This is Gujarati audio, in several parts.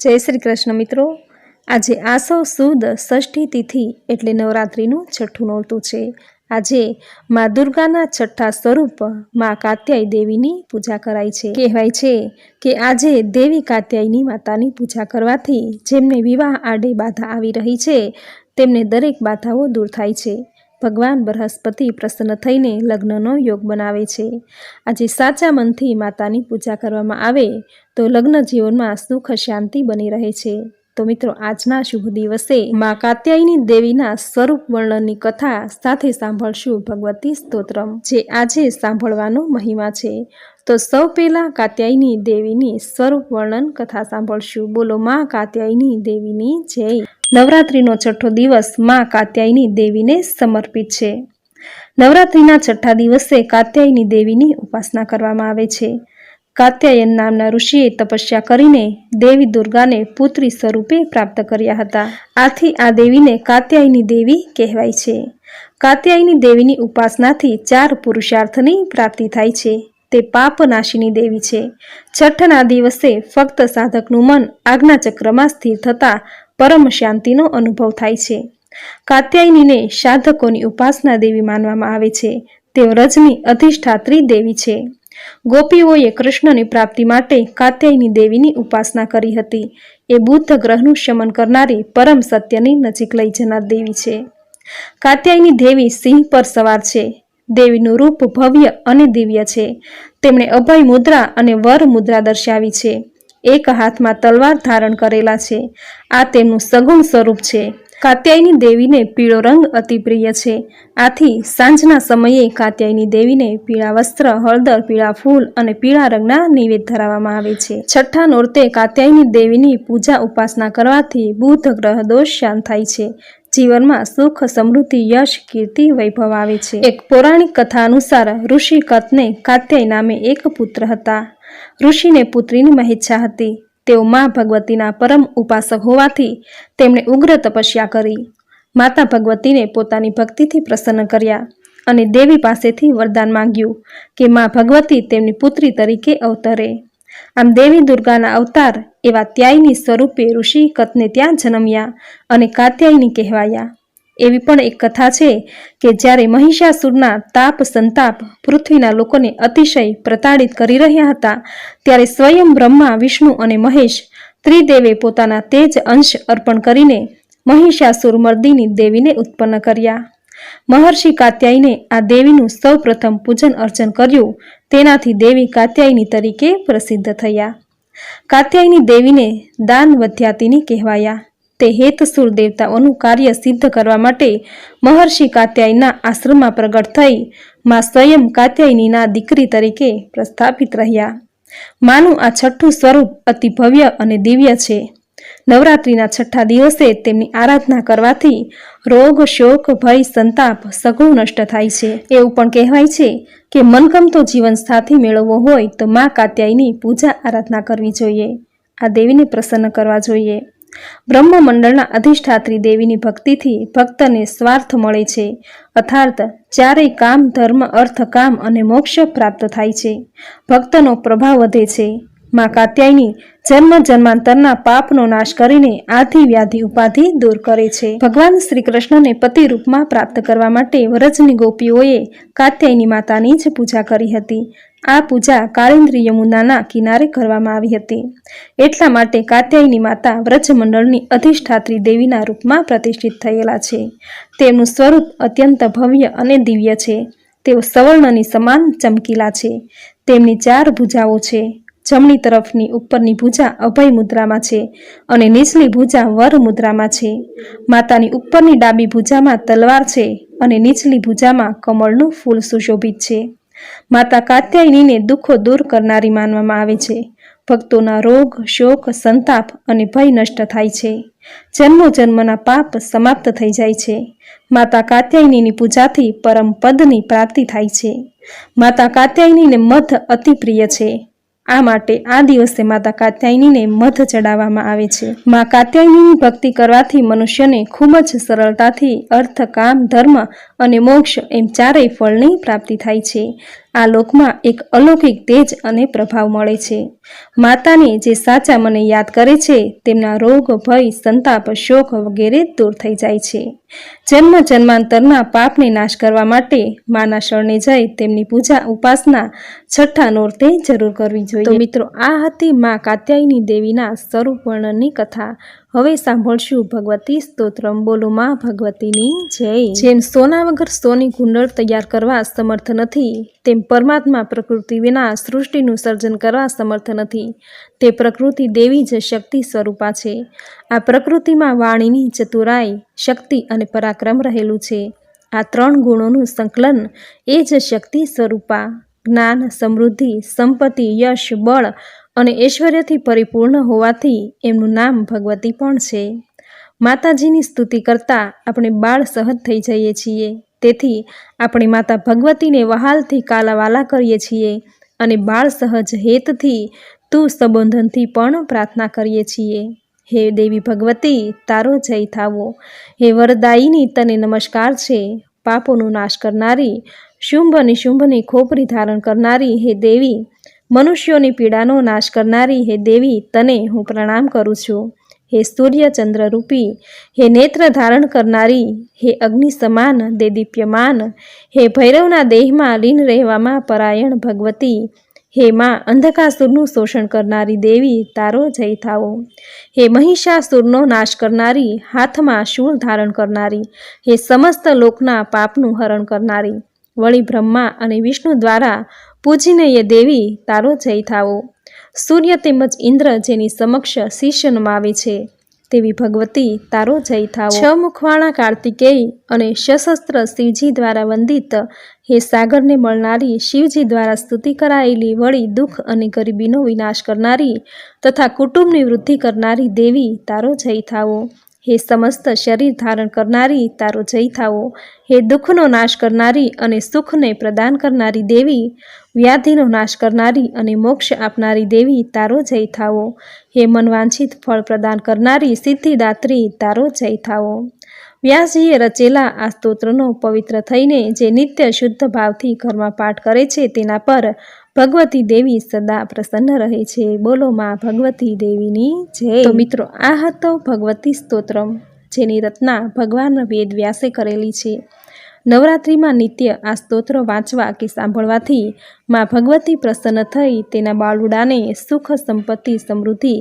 જય શ્રી કૃષ્ણ મિત્રો. આજે આસો સુદ ષષ્ઠી તિથિ એટલે નવરાત્રિનું છઠ્ઠું નોરતું છે. આજે મા દુર્ગાના છઠ્ઠા સ્વરૂપ મા કાત્યાય દેવીની પૂજા કરાય છે. કહેવાય છે કે આજે દેવી કાત્યાયની માતાની પૂજા કરવાથી જેમને વિવાહ આડે બાધા આવી રહી છે, તેમને દરેક બાધાઓ દૂર થાય છે. ભગવાન બૃહસ્પતિ પ્રસન્ન થઈને લગ્નનો યોગ બનાવે છે. આજે સાચા મનથી માતાની પૂજા કરવામાં આવે તો લગ્ન જીવનમાં સુખ શાંતિ બની રહે છે. તો મિત્રો, આજના શુભ દિવસે મા કાત્યાયની દેવીના સ્વરૂપ વર્ણનની કથા સાથે સાંભળશું ભગવતી સ્તોત્રમ, જે આજે સાંભળવાનો મહિમા છે. તો સૌ પહેલા કાત્યાયની દેવીની સ્વરૂપ વર્ણન કથા સાંભળશું. બોલો, મા કાત્યાયની દેવીની જય. નવરાત્રિનો છઠ્ઠો દિવસમાં કાત્યાયની દેવીને સમર્પિત છે. નવરાત્રિના છઠ્ઠા દિવસે કાત્યાયની દેવીની ઉપાસના કરવામાં આવે છે. કાત્યાયન નામના ઋષિએ તપસ્યા કરીને દેવી દુર્ગાને પુત્રી સ્વરૂપે પ્રાપ્ત કર્યા હતા. આથી આ દેવીને કાત્યાયની દેવી કહેવાય છે. કાત્યાયની દેવીની ઉપાસનાથી ચાર પુરુષાર્થની પ્રાપ્તિ થાય છે. તે પાપનાશીની દેવી છે. છઠ્ઠના દિવસે ફક્ત સાધકનું મન આજ્ઞાચક્રમાં સ્થિર થતાં પરમ શાંતિનો અનુભવ થાય છે. કાત્યાયનીને સાધકોની ઉપાસના દેવી માનવામાં આવે છે. તેઓ રજની અધિષ્ઠાત્રી દેવી છે. ગોપીઓએ કૃષ્ણની પ્રાપ્તિ માટે કાત્યાયની દેવીની ઉપાસના કરી હતી. એ બુદ્ધ ગ્રહનું શમન કરનારી પરમ સત્યની નજીક લઈ જનાર દેવી છે. કાત્યાયની દેવી સિંહ પર સવાર છે. દેવીનું રૂપ ભવ્ય અને દિવ્ય છે. તેમણે અભય મુદ્રા અને વર મુદ્રા દર્શાવી છે. એક હાથમાં તલવાર ધારણ કરેલા છે. આ તેમનું સગુણ સ્વરૂપ છે. કાત્યાયની દેવીને પીળો રંગ અતિ પ્રિય છે. આથી સાંજના સમયે કાત્યાયની દેવીને પીળા વસ્ત્ર, હળદર, પીળા ફૂલ અને પીળા રંગના નિવેદ ધરાવવામાં આવે છે. છઠ્ઠા નોરતે કાત્યાયની દેવીની પૂજા ઉપાસના કરવાથી બુધ ગ્રહ દોષ શાંત થાય છે. જીવનમાં સુખ, સમૃદ્ધિ, યશ, કીર્તિ, વૈભવ આવે છે. એક પૌરાણિક કથા અનુસાર ઋષિ કતને કાત્યાય નામે એક પુત્ર હતા. ઋષિને પુત્રીની મહેચ્છા હતી. તેઓ મા ભગવતીના પરમ ઉપાસક હોવાથી તેમણે ઉગ્ર તપસ્યા કરી. માતા ભગવતીને પોતાની ભક્તિથી પ્રસન્ન કર્યા અને દેવી પાસેથી વરદાન માંગ્યું કે મા ભગવતી તેમની પુત્રી તરીકે અવતરે. આમ દેવી દુર્ગાના અવતાર એવા ત્યાયની સ્વરૂપે ઋષિ કતને ત્યાં જન્મ્યા અને કાત્યાયની કહેવાયા. એવી પણ એક કથા છે કે જ્યારે મહિષાસુરના તાપ સંતાપ પૃથ્વીના લોકોને અતિશય પ્રતાડિત કરી રહ્યા હતા, ત્યારે સ્વયં બ્રહ્મા, વિષ્ણુ અને મહેશ ત્રિદેવે પોતાના તેજ અંશ અર્પણ કરીને મહિષાસુર મર્દિની દેવીને ઉત્પન્ન કર્યા. મહર્ષિ કાત્યાયને આ દેવીનું સૌ પ્રથમ પૂજન અર્ચન કર્યું, તેનાથી દેવી કાત્યાયની તરીકે પ્રસિદ્ધ થયા. કાત્યાયની દેવીને દાન વધ્યાતીની કહેવાયા. તે હેતસુર દેવતાઓનું કાર્ય સિદ્ધ કરવા માટે મહર્ષિ કાત્યાયના આશ્રમમાં પ્રગટ થઈ, માં સ્વયં કાત્યાયનીના દીકરી તરીકે પ્રસ્થાપિત રહ્યા. માનું આ છઠ્ઠું સ્વરૂપ અતિ ભવ્ય અને દિવ્ય છે. નવરાત્રિના છઠ્ઠા દિવસે તેમની આરાધના કરવાથી રોગ, શોક, ભય, સંતાપ સઘળું નષ્ટ થાય છે. એવું પણ કહેવાય છે કે મનગમતો જીવન સાથી મેળવવો હોય તો મા કાત્યાયની પૂજા આરાધના કરવી જોઈએ. આ દેવીને પ્રસન્ન કરવા જોઈએ. બ્રહ્મમંડળના અધિષ્ઠાત્રી દેવીની ભક્તિથી ભક્તને સ્વાર્થ મળે છે. અર્થાર્થ ચારેય કામ, ધર્મ, અર્થ, કામ અને મોક્ષ પ્રાપ્ત થાય છે. ભક્તનો પ્રભાવ વધે છે. મા કાત્યાયની જન્મ જન્માંતરના પાપનો નાશ કરીને આધિ વ્યાધિ ઉપાધિ દૂર કરે છે. ભગવાન શ્રી કૃષ્ણને પતિ રૂપમાં પ્રાપ્ત કરવા માટે વ્રજની ગોપીઓએ કાત્યાયની માતાની જ પૂજા કરી હતી. આ પૂજા કાળેન્દ્રી યમુનાના કિનારે કરવામાં આવી હતી. એટલા માટે કાત્યાયની માતા વ્રજમંડળની અધિષ્ઠાત્રી દેવીના રૂપમાં પ્રતિષ્ઠિત થયેલા છે. તેમનું સ્વરૂપ અત્યંત ભવ્ય અને દિવ્ય છે. તેઓ સવર્ણની સમાન ચમકીલા છે. તેમની ચાર ભુજાઓ છે. જમણી તરફની ઉપરની ભુજા અભય મુદ્રામાં છે અને નીચલી ભુજા વર મુદ્રામાં છે. માતાની ઉપરની ડાબી ભુજામાં તલવાર છે અને નીચલી ભુજામાં કમળનું ફૂલ સુશોભિત છે. માતા કાત્યાયનીને દુઃખો દૂર કરનારી માનવામાં આવે છે. ભક્તોના રોગ, શોક, સંતાપ અને ભય નષ્ટ થાય છે. જન્મો જન્મના પાપ સમાપ્ત થઈ જાય છે. માતા કાત્યાયનીની પૂજાથી પરમ પદની પ્રાપ્તિ થાય છે. માતા કાત્યાયનીને મધ અતિ પ્રિય છે. આ માટે આ દિવસે માતા કાત્યાયનીને મધ ચડાવવામાં આવે છે. મા કાત્યાયનીની ભક્તિ કરવાથી મનુષ્યને ખૂબ જ સરળતાથી અર્થ કામ ધર્મ અને મોક્ષ એમ ચારેય ફળની પ્રાપ્તિ થાય છે. આ લોકમાં એક અલૌકિક તેજ અને પ્રભાવ મળે છે. માતાને જે સાચા મને યાદ કરે છે, તેમના રોગ, ભય, સંતાપ, શોક વગેરે દૂર થઈ જાય છે. જન્મ જન્માંતરના પાપને નાશ કરવા માટે માના શરણે જઈ તેમની પૂજા ઉપાસના છઠ્ઠા નોરતે જરૂર કરવી જોઈએ. મિત્રો, આ હતી મા કાત્યાયની દેવીના સ્વરૂપ વર્ણનની કથા. હવે સાંભળશું ભગવતી સ્તોત્રમ. બોલો માં ભગવતીની જય. જેમ સોના વગર સોની કુંડળ તૈયાર કરવા સમર્થ નથી, તેમ પરમાત્મા પ્રકૃતિ વિના સૃષ્ટિનું સર્જન કરવા સમર્થ નથી. તે પ્રકૃતિ દેવી જ શક્તિ સ્વરૂપા છે. આ પ્રકૃતિમાં વાણીની ચતુરાઈ, શક્તિ અને પરાક્રમ રહેલું છે. આ ત્રણ ગુણોનું સંકલન એ જ શક્તિ સ્વરૂપા. જ્ઞાન, સમૃદ્ધિ, સંપત્તિ, યશ, બળ અને ઐશ્વર્યથી પરિપૂર્ણ હોવાથી એમનું નામ ભગવતી પણ છે. માતાજીની સ્તુતિ કરતાં આપણે બાળ સહજ થઈ જઈએ છીએ. તેથી આપણે માતા ભગવતીને વહાલથી કાલાવાલા કરીએ છીએ અને બાળ સહજ હેતથી તું સંબોધનથી પણ પ્રાર્થના કરીએ છીએ. હે દેવી ભગવતી, તારો જય થાવો. હે વરદાયીની, તને નમસ્કાર છે. પાપોનો નાશ કરનારી, શુંભ નિશુંભની ખોપરી ધારણ કરનારી, હે દેવી મનુષ્યોની પીડાનો નાશ કરનારી હે દેવી, તને હું પ્રણામ કરું છું. હે સૂર્ય ચંદ્ર રૂપી, હે નેત્ર ધારણ કરનારી, હે અગ્નિ સમાન દેદીપ્યમાન હે ભૈરવના દેહમાં લીન રહેવામાં પરાયણ ભગવતી, હે માં અંધકાસુરનું શોષણ કરનારી દેવી, તારો જય થાવો. હે મહિષાસુરનો નાશ કરનારી, હાથમાં શૂળ ધારણ કરનારી, હે સમસ્ત લોકના પાપનું હરણ કરનારી, વળી બ્રહ્મા અને વિષ્ણુ દ્વારા પૂજીને એ દેવી, તારો જય થાવો. સૂર્ય તેમજ ઇન્દ્ર જેની સમક્ષ શિષ્ય નમાવે છે, તેવી ભગવતી તારો જય થાવો. છ મુખવાણા કાર્તિકેય અને સશસ્ત્ર શિવજી દ્વારા વંદિત હે સાગરને મળનારી શિવજી દ્વારા સ્તુતિ કરાયેલી વળી દુઃખ અને ગરીબીનો વિનાશ કરનારી તથા કુટુંબની વૃદ્ધિ કરનારી દેવી તારો જય થાવો. હે સમસ્ત શરીર ધારણ કરનારી તારો જય થાવો. હે દુઃખનો નાશ કરનારી અને સુખને પ્રદાન કરનારી દેવી વ્યાધિનો નાશ કરનારી અને મોક્ષ આપનારી દેવી તારો જય થાવો હે મનવાંછિત ફળ પ્રદાન કરનારી સિદ્ધિદાત્રી તારો જય થાવો વ્યાસજીએ રચેલા આ સ્તોત્રનો પવિત્ર થઈને જે નિત્ય શુદ્ધ ભાવથી ઘરમાં પાઠ કરે છે તેના પર ભગવતી દેવી સદા પ્રસન્ન રહે છે. બોલો માં ભગવતી દેવીની જય. મિત્રો, આ હતો ભગવતી સ્તોત્રમ, જેની રચના ભગવાન વેદ વ્યાસે કરેલી છે. નવરાત્રિમાં નિત્ય આ સ્તોત્ર વાંચવા કે સાંભળવાથી મા ભગવતી પ્રસન્ન થઈ તેના બાળુડાને સુખ, સંપત્તિ, સમૃદ્ધિ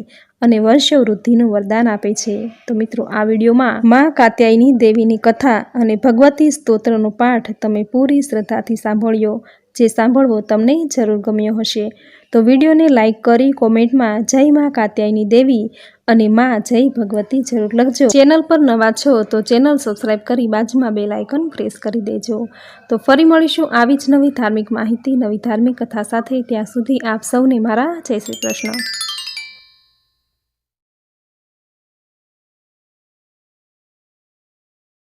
અને વંશવૃદ્ધિનું વરદાન આપે છે. તો મિત્રો, આ વિડીયોમાં મા કાત્યાયની દેવીની કથા અને ભગવતી સ્તોત્રનો પાઠ તમે પૂરી શ્રદ્ધાથી સાંભળ્યો. જે સાંભળવો તમને જરૂર ગમ્યો હશે. તો વિડીયોને લાઇક કરી કોમેન્ટમાં જય મા કાત્યાયની દેવી અને માં જય ભગવતી જરૂર લખજો. ચેનલ પર નવા છો તો ચેનલ સબસ્ક્રાઈબ કરી બાજુમાં બે લાયકન પ્રેસ કરી દેજો. તો ફરી મળીશું આવી જ નવી ધાર્મિક માહિતી, નવી ધાર્મિક કથા સાથે. ત્યાં સુધી આપ સૌને મારા જય શ્રી કૃષ્ણ.